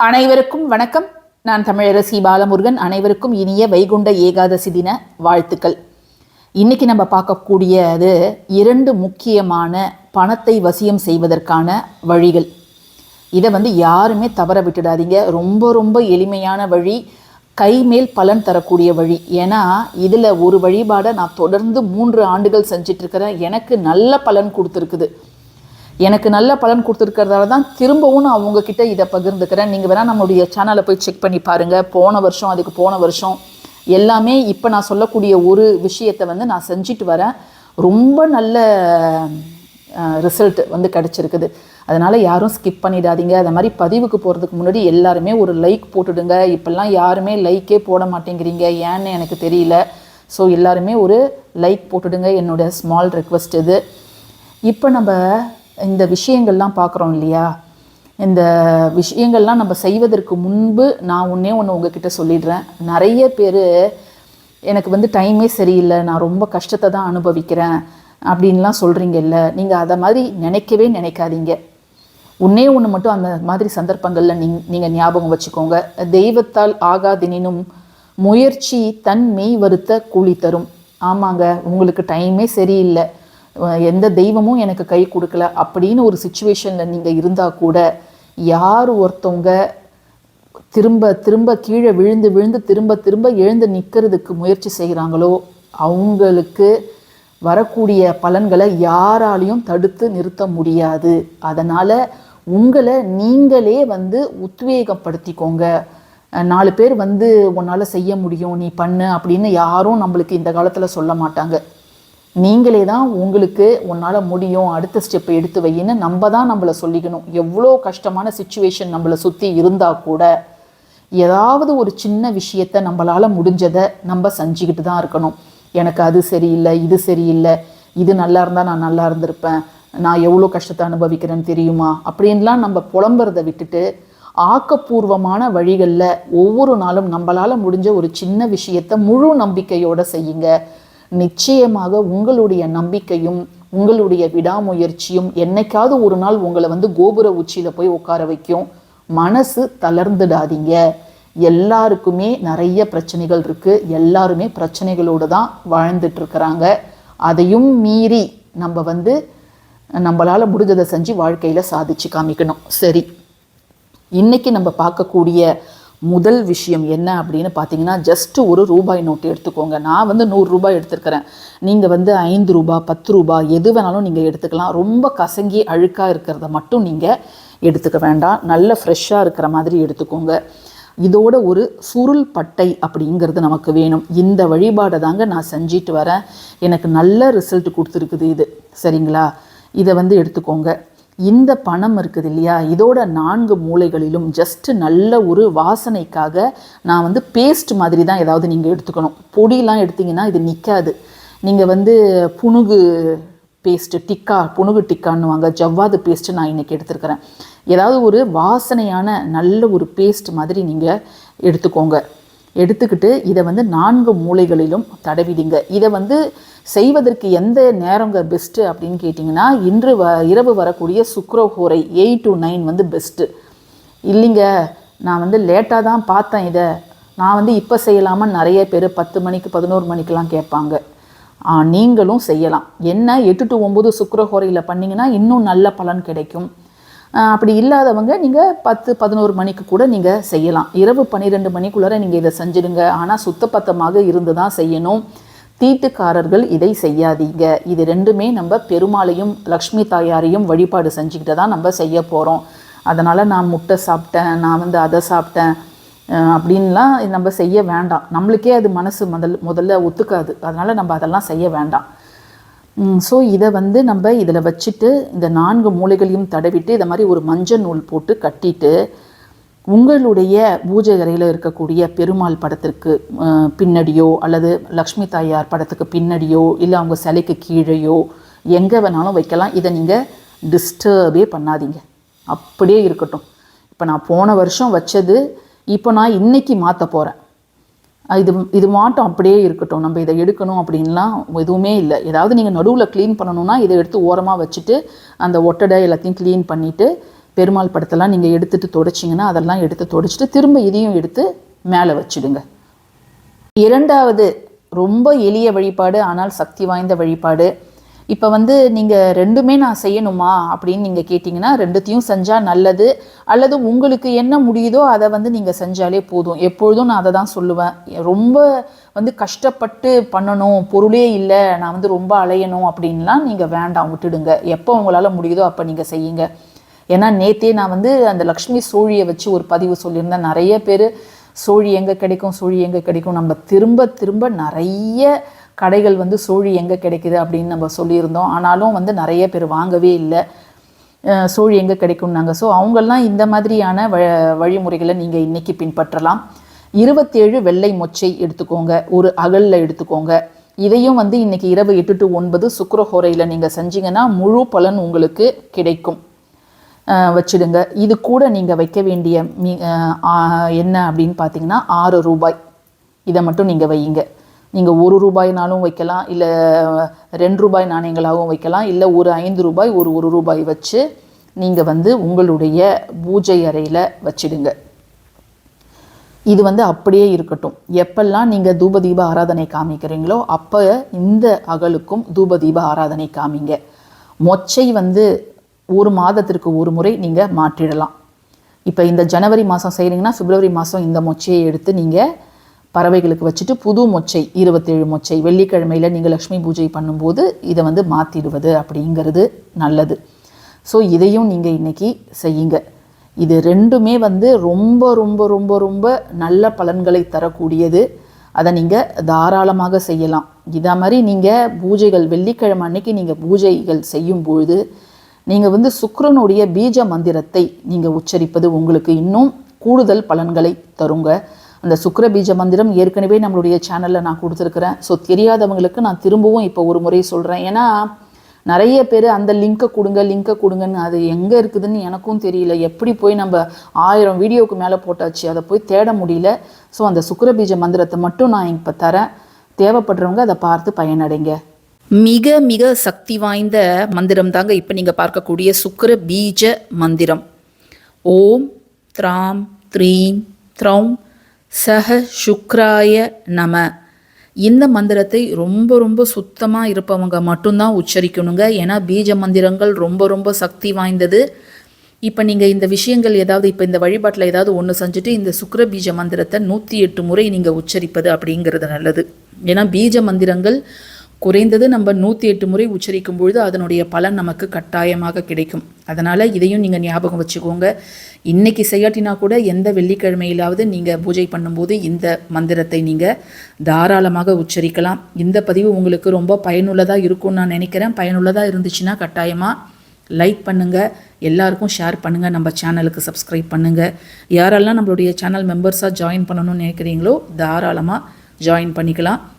அனைவருக்கும் வணக்கம். நான் தமிழரசி பாலமுருகன். அனைவருக்கும் இனிய வைகுண்ட ஏகாதசி தின வாழ்த்துக்கள். இன்னைக்கு நம்ம பார்க்கக்கூடியது இரண்டு முக்கியமான பணத்தை வசியம் செய்வதற்கான வழிகள். இதை வந்து யாருமே தவற விட்டுடாதீங்க. ரொம்ப ரொம்ப எளிமையான வழி கைமேல் பலன் தரக்கூடிய வழி. ஏன்னா இதில் ஒரு வழிபாடை நான் தொடர்ந்து மூன்று ஆண்டுகள் செஞ்சிட்ருக்கிறேன். எனக்கு நல்ல பலன் கொடுத்துருக்குது. எனக்கு நல்ல பலன் கொடுத்துருக்கறதால தான் திரும்பவும் நான் உங்ககிட்ட இதை பகிர்ந்துக்கிறேன். நீங்கள் வேணால் நம்மளுடைய சேனலை போய் செக் பண்ணி பாருங்கள் போன வருஷம் அதுக்கு போன வருஷம் எல்லாமே இப்போ நான் சொல்லக்கூடிய ஒரு விஷயத்தை வந்து நான் செஞ்சுட்டு வரேன். ரொம்ப நல்ல ரிசல்ட் வந்து கிடச்சிருக்குது. அதனால் யாரும் ஸ்கிப் பண்ணிடாதீங்க. அது மாதிரி பதிவுக்கு போகிறதுக்கு முன்னாடி எல்லாருமே ஒரு லைக் போட்டுடுங்க. இப்போல்லாம் யாருமே லைக்கே போட மாட்டேங்கிறீங்க. ஏன்னு எனக்கு தெரியல. ஸோ எல்லாருமே ஒரு லைக் போட்டுடுங்க. என்னோட ஸ்மால் ரெக்வஸ்ட் இது. இப்போ நம்ம இந்த விஷயங்கள்லாம் பார்க்குறோம் இல்லையா? இந்த விஷயங்கள்லாம் நம்ம செய்வதற்கு முன்பு நான் ஒன்றே ஒன்று உங்ககிட்ட சொல்லிடுறேன். நிறைய பேர் எனக்கு வந்து டைமே சரியில்லை நான் ரொம்ப கஷ்டத்தை தான் அனுபவிக்கிறேன் அப்படின்லாம் சொல்கிறீங்கல்ல நீங்கள் அதை மாதிரி நினைக்கவே நினைக்காதீங்க. ஒன்றே ஒன்று மட்டும் அந்த மாதிரி சந்தர்ப்பங்களில் நீங் நீங்கள் ஞாபகம் வச்சுக்கோங்க. தெய்வத்தால் ஆகாதினும் முயற்சி தன் மெய் வருத்த கூலி தரும். ஆமாங்க உங்களுக்கு டைமே சரியில்லை. எந்த தெய்வமும் எனக்கு கை கொடுக்கல அப்படின்னு ஒரு சுச்சுவேஷனில் நீங்கள் இருந்தால் கூட யார் ஒருத்தவங்க திரும்ப திரும்ப கீழே விழுந்து விழுந்து திரும்ப திரும்ப எழுந்து நிற்கிறதுக்கு முயற்சி செய்கிறாங்களோ அவங்களுக்கு வரக்கூடிய பலன்களை யாராலையும் தடுத்து நிறுத்த முடியாது. அதனால் உங்களை நீங்களே வந்து உத்வேகப்படுத்திக்கோங்க. நாலு பேர் வந்து உன்னால் செய்ய முடியும் நீ பண்ணு அப்படின்னு யாரும் நம்மளுக்கு இந்த காலத்தில் சொல்ல மாட்டாங்க. நீங்களே தான் உங்களுக்கு உன்னால் முடியும் அடுத்த ஸ்டெப் எடுத்து வையின்னு நம்ம தான் நம்மளை சொல்லிக்கணும். எவ்வளோ கஷ்டமான சுச்சுவேஷன் நம்மளை சுற்றி இருந்தால் கூட ஏதாவது ஒரு சின்ன விஷயத்த நம்மளால் முடிஞ்சதை நம்ம செஞ்சுக்கிட்டு தான் இருக்கணும். எனக்கு அது சரியில்லை இது சரியில்லை இது நல்லா இருந்தால் நான் நல்லா இருந்திருப்பேன் நான் எவ்வளோ கஷ்டத்தை அனுபவிக்கிறேன்னு தெரியுமா? அப்படின்லாம் நம்ம புலம்புறதை விட்டுட்டு ஆக்கப்பூர்வமான வழிகளில் ஒவ்வொரு நாளும் நம்மளால் முடிஞ்ச ஒரு சின்ன விஷயத்தை முழு நம்பிக்கையோடு செய்யுங்க. நிச்சயமாக உங்களுடைய நம்பிக்கையும் உங்களுடைய விடாமுயற்சியும் என்னைக்காவது ஒரு நாள் உங்களை வந்து கோபுர உச்சியில் போய் உட்கார வைக்கும். மனசு தளர்ந்துடாதீங்க. எல்லாருக்குமே நிறைய பிரச்சனைகள் இருக்குது எல்லாருமே பிரச்சனைகளோடு தான் வாழ்ந்துட்டுருக்கிறாங்க அதையும் மீறி நம்ம வந்து நம்மளால் முடிஞ்சதை செஞ்சு வாழ்க்கையில் சாதிச்சு காமிக்கணும். சரி. இன்னைக்கு நம்ம பார்க்கக்கூடிய முதல் விஷயம் என்ன அப்படின்னு பார்த்தீங்கன்னா ஜஸ்ட் ஒரு ரூபாய் நோட்டு எடுத்துக்கோங்க. நான் வந்து நூறு ரூபாய் நீங்கள் வந்து ஐந்து ரூபாய் பத்து ரூபாய் எது வேணாலும் நீங்கள் எடுத்துக்கலாம். ரொம்ப கசங்கி அழுக்காக இருக்கிறத மட்டும் நீங்கள் எடுத்துக்க வேண்டாம். நல்ல ஃப்ரெஷ்ஷாக இருக்கிற மாதிரி எடுத்துக்கோங்க. இதோட ஒரு சுருள் பட்டை அப்படிங்கிறது நமக்கு வேணும். இந்த வழிபாடை தாங்க நான் செஞ்சிட்டு வரேன். எனக்கு நல்ல ரிசல்ட் கொடுத்துருக்குது இது. சரிங்களா? இதை வந்து எடுத்துக்கோங்க. இந்த பணம் இருக்குது இல்லையா? இதோட நான்கு மூலைகளிலும் ஜஸ்ட் நல்ல ஒரு வாசனைக்காக நான் வந்து பேஸ்ட் மாதிரி தான் ஏதாவது நீங்கள் எடுத்துக்கணும். பொடியெலாம் எடுத்தீங்கன்னா இது நிற்காது நீங்கள் வந்து புணுகு பேஸ்ட்டு டிக்கா புணுகு டிக்கான்னுவாங்க. ஜவ்வாது பேஸ்ட்டு நான் இன்றைக்கி எடுத்துருக்கிறேன். ஏதாவது ஒரு வாசனையான நல்ல ஒரு பேஸ்ட் மாதிரி நீங்கள் எடுத்துக்கோங்க. எடுத்துக்கிட்டு இதை வந்து நான்கு மூலைகளிலும் தடவிடுங்க. இதை வந்து செய்வதற்கு எந்த நேரங்க பெஸ்ட்டு அப்படின்னு கேட்டிங்கன்னா இன்று வ இரவு வரக்கூடிய சுக்ரஹோரை எயிட் டு நைன் வந்து பெஸ்ட்டு இல்லைங்க நான் வந்து லேட்டாக தான் பார்த்தேன் இதை. நான் வந்து இப்போ செய்யலாமா? நிறைய பேர் பத்து மணிக்கு பதினோரு மணிக்கெலாம் கேட்பாங்க. நீங்களும் செய்யலாம். என்ன எட்டு டு ஒம்பது சுக்கரஹோரையில் பண்ணிங்கன்னா இன்னும் நல்ல பலன் கிடைக்கும். அப்படி இல்லாதவங்க நீங்கள் பத்து பதினோரு மணிக்கு கூட நீங்கள் செய்யலாம். இரவு பன்னிரெண்டு மணிக்குள்ளார நீங்கள் இதை செஞ்சிடுங்க. ஆனால் சுத்தப்பத்தமாக இருந்து தான் செய்யணும். தீட்டுக்காரர்கள் இதை செய்யாதீங்க. இது ரெண்டுமே நம்ம பெருமாளையும் லக்ஷ்மி தாயாரையும் வழிபாடு செஞ்சுக்கிட்டு தான் நம்ம செய்ய போகிறோம் அதனால் நான் முட்டை சாப்பிட்டேன் நான் வந்து அதை சாப்பிட்டேன் அப்படின்லாம் நம்ம செய்ய வேண்டாம். நம்மளுக்கே அது மனசு முதல் முதல்ல ஒத்துக்காது. அதனால் நம்ம அதெல்லாம் செய்ய வேண்டாம். ஸோ இதை வந்து நம்ம இதில் வச்சுட்டு இந்த நான்கு மூலைகளையும் தடவிட்டு இதை மாதிரி ஒரு மஞ்சள் நூல் போட்டு கட்டிட்டு உங்களுடைய பூஜை அறையில் இருக்கக்கூடிய பெருமாள் படத்திற்கு பின்னடியோ பின்னாடியோ அல்லது லக்ஷ்மி தாயார் படத்துக்கு பின்னாடியோ இல்லை அவங்க சிலைக்கு கீழேயோ எங்கே வேணாலும் வைக்கலாம். இதை நீங்கள் டிஸ்டர்பே பண்ணாதீங்க. அப்படியே இருக்கட்டும். இப்போ நான் போன வருஷம் வச்சது இப்போ நான் இன்றைக்கி மாற்ற போகிறேன் இது இது மாட்டம் அப்படியே இருக்கட்டும். நம்ம இதை எடுக்கணும் அப்படின்லாம் எதுவுமே இல்லை. ஏதாவது நீங்கள் நடுவில் க்ளீன் பண்ணணும்னா இதை எடுத்து ஓரமாக வச்சுட்டு அந்த ஒட்டடை எல்லாத்தையும் க்ளீன் பண்ணிவிட்டு பெருமாள் படத்தெல்லாம் நீங்கள் எடுத்துட்டு தொடச்சிங்கன்னா அதெல்லாம் எடுத்து தொடச்சிட்டு திரும்ப இதையும் எடுத்து மேலே வச்சிடுங்க. இரண்டாவது ரொம்ப எளிய வழிபாடு ஆனால் சக்தி வாய்ந்த வழிபாடு. இப்போ வந்து நீங்கள் ரெண்டுமே நான் செய்யணுமா அப்படின்னு நீங்கள் கேட்டிங்கன்னா ரெண்டுத்தையும் செஞ்சால் நல்லது. அல்லது உங்களுக்கு என்ன முடியுதோ அதை வந்து நீங்கள் செஞ்சாலே போதும். எப்பொழுதும் நான் அதை தான் சொல்லுவேன். ரொம்ப வந்து கஷ்டப்பட்டு பண்ணணும். பொருளே இல்லை. நான் வந்து ரொம்ப அலையணும் அப்படின்லாம் நீங்கள் வேண்டாம். விட்டுடுங்க. எப்போ உங்களால் முடியுதோ அப்போ நீங்கள் செய்யுங்க. ஏன்னா நேத்தே நான் வந்து அந்த லக்ஷ்மி சோழியை வச்சு ஒரு பதிவு சொல்லியிருந்தேன். நிறைய பேர் சோழி எங்கே கிடைக்கும் சோழி எங்கே கிடைக்கும். நம்ம திரும்ப திரும்ப நிறைய கடைகள் வந்து சோழி எங்கே கிடைக்குது அப்படின்னு நம்ம சொல்லியிருந்தோம். ஆனாலும் வந்து நிறைய பேர் வாங்கவே இல்லை. சோழி எங்கே கிடைக்கும்னாங்க. ஸோ அவங்கெல்லாம் இந்த மாதிரியான வ வழிமுறைகளை நீங்கள் இன்னைக்கு பின்பற்றலாம். இருபத்தேழு வெள்ளை மொச்சை எடுத்துக்கோங்க. ஒரு அகலில் எடுத்துக்கோங்க. இதையும் வந்து இன்றைக்கி இரவு எட்டு டு ஒன்பது சுக்கரஹோரையில் நீங்கள் செஞ்சீங்கன்னா முழு பலன் உங்களுக்கு கிடைக்கும். வச்சுடுங்க வச்சிடுங்க. இது கூட நீங்கள் வைக்க வேண்டிய மீ என்ன அப்படின்னு பார்த்தீங்கன்னா ஆறு ரூபாய். இதை மட்டும் நீங்கள் வையுங்க. நீங்கள் ஒரு ரூபாய்னாலும் வைக்கலாம் இல்லை ரெண்டு ரூபாய் நாணயங்களாகவும் வைக்கலாம் இல்லை ஒரு ஐந்து ரூபாய் ஒரு ஒரு ரூபாய் வச்சு நீங்கள் வந்து உங்களுடைய பூஜை அறையில் வச்சிடுங்க. இது வந்து அப்படியே இருக்கட்டும். எப்பெல்லாம் நீங்கள் தூபதீப ஆராதனை காமிக்கிறீங்களோ அப்போ இந்த அகலுக்கும் தூபதீப ஆராதனை காமிங்க. மொச்சை வந்து ஒரு மாதத்திற்கு ஒரு முறை நீங்கள் மாற்றிடலாம். இப்போ இந்த ஜனவரி மாதம் செய்கிறீங்கன்னா பிப்ரவரி மாதம் இந்த மொச்சையை எடுத்து நீங்கள் பறவைகளுக்கு வச்சுட்டு புது மொச்சை இருபத்தேழு மொச்சை வெள்ளிக்கிழமையில் நீங்கள் லக்ஷ்மி பூஜை பண்ணும்போது இதை வந்து மாற்றிடுவது அப்படிங்கிறது நல்லது. ஸோ இதையும் நீங்கள் இன்னைக்கு செய்யுங்க. இது ரெண்டுமே வந்து ரொம்ப ரொம்ப ரொம்ப ரொம்ப நல்ல பலன்களை தரக்கூடியது. அதை நீங்கள் தாராளமாக செய்யலாம். இதை மாதிரி நீங்கள் பூஜைகள் வெள்ளிக்கிழமை அன்னைக்கு நீங்கள் பூஜைகள் செய்யும் பொழுது நீங்கள் வந்து சுக்கரனுடைய பீஜ மந்திரத்தை நீங்கள் உச்சரிப்பது உங்களுக்கு இன்னும் கூடுதல் பலன்களை தருங்க. அந்த சுக்கர பீஜ மந்திரம் ஏற்கனவே நம்மளுடைய சேனலில் நான் கொடுத்துருக்குறேன். ஸோ தெரியாதவங்களுக்கு நான் திரும்பவும் இப்போ ஒரு முறை சொல்கிறேன் ஏன்னா நிறைய பேர் அந்த லிங்கை கொடுங்க லிங்கை கொடுங்கன்னு அது எங்கே இருக்குதுன்னு எனக்கும் தெரியல. எப்படி போய் நம்ம ஆயிரம் வீடியோவுக்கு மேலே போட்டாச்சு அதை போய் தேட முடியல. ஸோ அந்த சுக்கிர பீஜ மந்திரத்தை மட்டும் நான் இப்போ தரேன். தேவைப்படுறவங்க அதை பார்த்து பயனடைங்க. மிக மிக சக்தி வாய்ந்த மந்திரம் தாங்க இப்போ நீங்கள் பார்க்கக்கூடிய சுக்கர பீஜ மந்திரம். ஓம் த்ராம் த்ரீம் த்ரௌம் சஹ சுக்ராய நம. இந்த மந்திரத்தை ரொம்ப ரொம்ப சுத்தமாக இருப்பவங்க மட்டும்தான் உச்சரிக்கணுங்க. ஏன்னா பீஜ மந்திரங்கள் ரொம்ப ரொம்ப சக்தி வாய்ந்தது. இப்போ நீங்கள் இந்த விஷயங்கள் ஏதாவது இப்போ இந்த வழிபாட்டில் ஏதாவது ஒன்று செஞ்சுட்டு இந்த சுக்கர பீஜ மந்திரத்தை நூற்றி எட்டு முறை நீங்கள் உச்சரிப்பது அப்படிங்கிறது நல்லது. ஏன்னா பீஜ மந்திரங்கள் குறைந்தது நம்ம நூற்றி எட்டு முறை உச்சரிக்கும் பொழுது அதனுடைய பலன் நமக்கு கட்டாயமாக கிடைக்கும். அதனால் இதையும் நீங்கள் ஞாபகம் வச்சுக்கோங்க. இன்றைக்கி செய்யாட்டினா கூட எந்த வெள்ளிக்கிழமையிலாவது நீங்கள் பூஜை பண்ணும்போது இந்த மந்திரத்தை நீங்கள் தாராளமாக உச்சரிக்கலாம். இந்த பதிவு உங்களுக்கு ரொம்ப பயனுள்ளதாக இருக்கும்னு நான் நினைக்கிறேன். பயனுள்ளதாக இருந்துச்சுன்னா கட்டாயமாக லைக் பண்ணுங்கள் எல்லாருக்கும் ஷேர் பண்ணுங்கள் நம்ம சேனலுக்கு சப்ஸ்கிரைப் பண்ணுங்கள் யாரெல்லாம் நம்மளுடைய சேனல் மெம்பர்ஸாக ஜாயின் பண்ணணும்னு நினைக்கிறீங்களோ தாராளமாக ஜாயின் பண்ணிக்கலாம்.